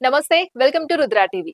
నమస్తే welcome to Rudra TV.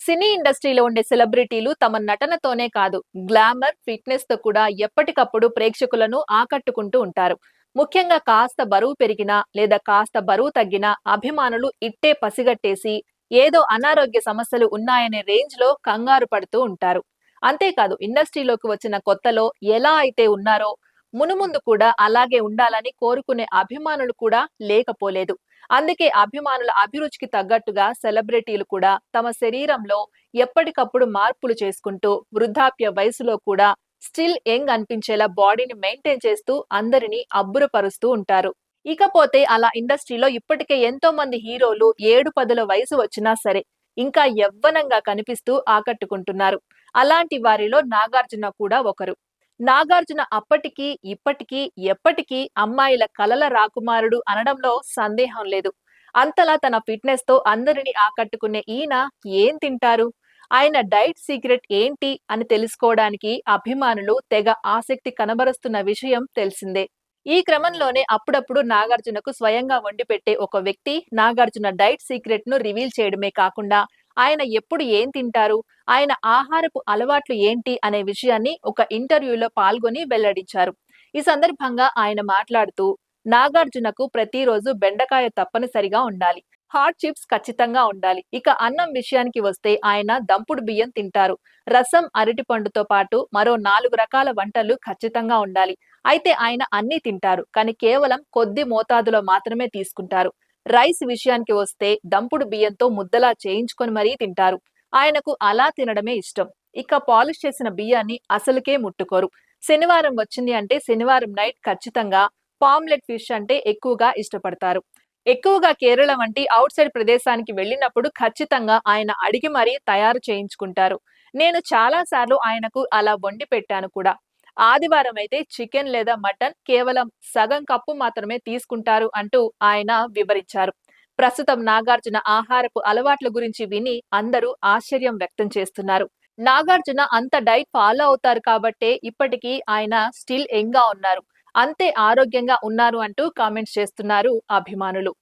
Cine ఇండస్ట్రీలో ఉండే సెలబ్రిటీలు తమ నటనతోనే కాదు గ్లామర్ ఫిట్నెస్తో కూడా ఎప్పటికప్పుడు ప్రేక్షకులను ఆకట్టుకుంటూ ఉంటారు. ముఖ్యంగా కాస్త బరువు పెరిగినా లేదా కాస్త బరువు తగ్గినా అభిమానులు ఇట్టే పసిగట్టేసి ఏదో అనారోగ్య సమస్యలు ఉన్నాయనే రేంజ్లో కంగారు పడుతూ ఉంటారు. అంతేకాదు ఇండస్ట్రీలోకి వచ్చిన కొత్తలో ఎలా అయితే ఉన్నారో మునుముందు కూడా అలాగే ఉండాలని కోరుకునే అభిమానులు కూడా లేకపోలేదు. అందుకే అభిమానుల అభిరుచికి తగ్గట్టుగా సెలబ్రిటీలు కూడా తమ శరీరంలో ఎప్పటికప్పుడు మార్పులు చేసుకుంటూ వృద్ధాప్య వయసులో కూడా స్టిల్ యంగ్ అనిపించేలా బాడీని మెయింటైన్ చేస్తూ అందరినీ అబ్బురపరుస్తూ ఉంటారు. ఇకపోతే అలా ఇండస్ట్రీలో ఇప్పటికే ఎంతో మంది హీరోలు ఏడు పదుల వయసు వచ్చినా సరే ఇంకా యవ్వనంగా కనిపిస్తూ ఆకట్టుకుంటున్నారు. అలాంటి వారిలో నాగార్జున కూడా ఒకరు. నాగార్జున అప్పటికి ఇప్పటికీ ఎప్పటికీ అమ్మాయిల కలల రాకుమారుడు అనడంలో సందేహం లేదు. అంతలా తన ఫిట్నెస్తో అందరిని ఆకట్టుకునే ఈయన ఏం తింటారు? ఆయన డైట్ సీక్రెట్ ఏంటి అని తెలుసుకోవడానికి అభిమానులు తెగ ఆసక్తి కనబరుస్తున్న విషయం తెలిసిందే. ఈ క్రమంలోనే అప్పుడప్పుడు నాగార్జునకు స్వయంగా వండి పెట్టే ఒక వ్యక్తి నాగార్జున డైట్ సీక్రెట్ను రివీల్ చేయడమే కాకుండా ఆయన ఎప్పుడు ఏం తింటారు? ఆయన ఆహారపు అలవాట్లు ఏంటి? అనే విషయాన్ని ఒక ఇంటర్వ్యూలో పాల్గొని వెల్లడించారు. ఈ సందర్భంగా ఆయన మాట్లాడుతూ నాగార్జునకు ప్రతిరోజు బెండకాయ తప్పనిసరిగా ఉండాలి. హాట్ చిప్స్ ఖచ్చితంగా ఉండాలి. ఇక అన్నం విషయానికి వస్తే ఆయన దంపుడు బియ్యం తింటారు. రసం అరటి పండుతో పాటు మరో నాలుగు రకాల వంటలు ఖచ్చితంగా ఉండాలి. అయితే ఆయన అన్ని తింటారు. కానీ కేవలం కొద్ది మోతాదులో మాత్రమే తీసుకుంటారు. రైస్ విషయానికి వస్తే దంపుడు బియ్యంతో ముద్దలా చేయించుకొని మరీ తింటారు. ఆయనకు అలా తినడమే ఇష్టం. ఇక పాలిష్ చేసిన బియ్యాన్ని అసలుకే ముట్టుకోరు. శనివారం వచ్చింది అంటే శనివారం నైట్ ఖచ్చితంగా పామ్లెట్ ఫిష్ అంటే ఎక్కువగా ఇష్టపడతారు. ఎక్కువగా కేరళ వంటి అవుట్ సైడ్ ప్రదేశానికి వెళ్ళినప్పుడు ఖచ్చితంగా ఆయన అడిగి మరీ తయారు చేయించుకుంటారు. నేను చాలాసార్లు ఆయనకు అలా వండి పెట్టాను కూడా. ఆదివారం అయితే చికెన్ లేదా మటన్ కేవలం సగం కప్పు మాత్రమే తీసుకుంటారు అంటూ ఆయన వివరించారు. ప్రస్తుతం నాగార్జున ఆహారపు అలవాట్ల గురించి విని అందరూ ఆశ్చర్యం వ్యక్తం చేస్తున్నారు. నాగార్జున అంత డైట్ ఫాలో అవుతారు కాబట్టే ఇప్పటికీ ఆయన స్టిల్ యంగ్ ఉన్నారు. అంతే ఆరోగ్యంగా ఉన్నారు అంటూ కామెంట్స్ చేస్తున్నారు అభిమానులు.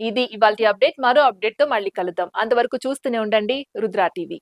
ఇది ఇవాళ అప్డేట్. మరో అప్డేట్తో మళ్ళీ కలుద్దాం. అంతవరకు చూస్తూనే ఉండండి రుద్రా టీవీ.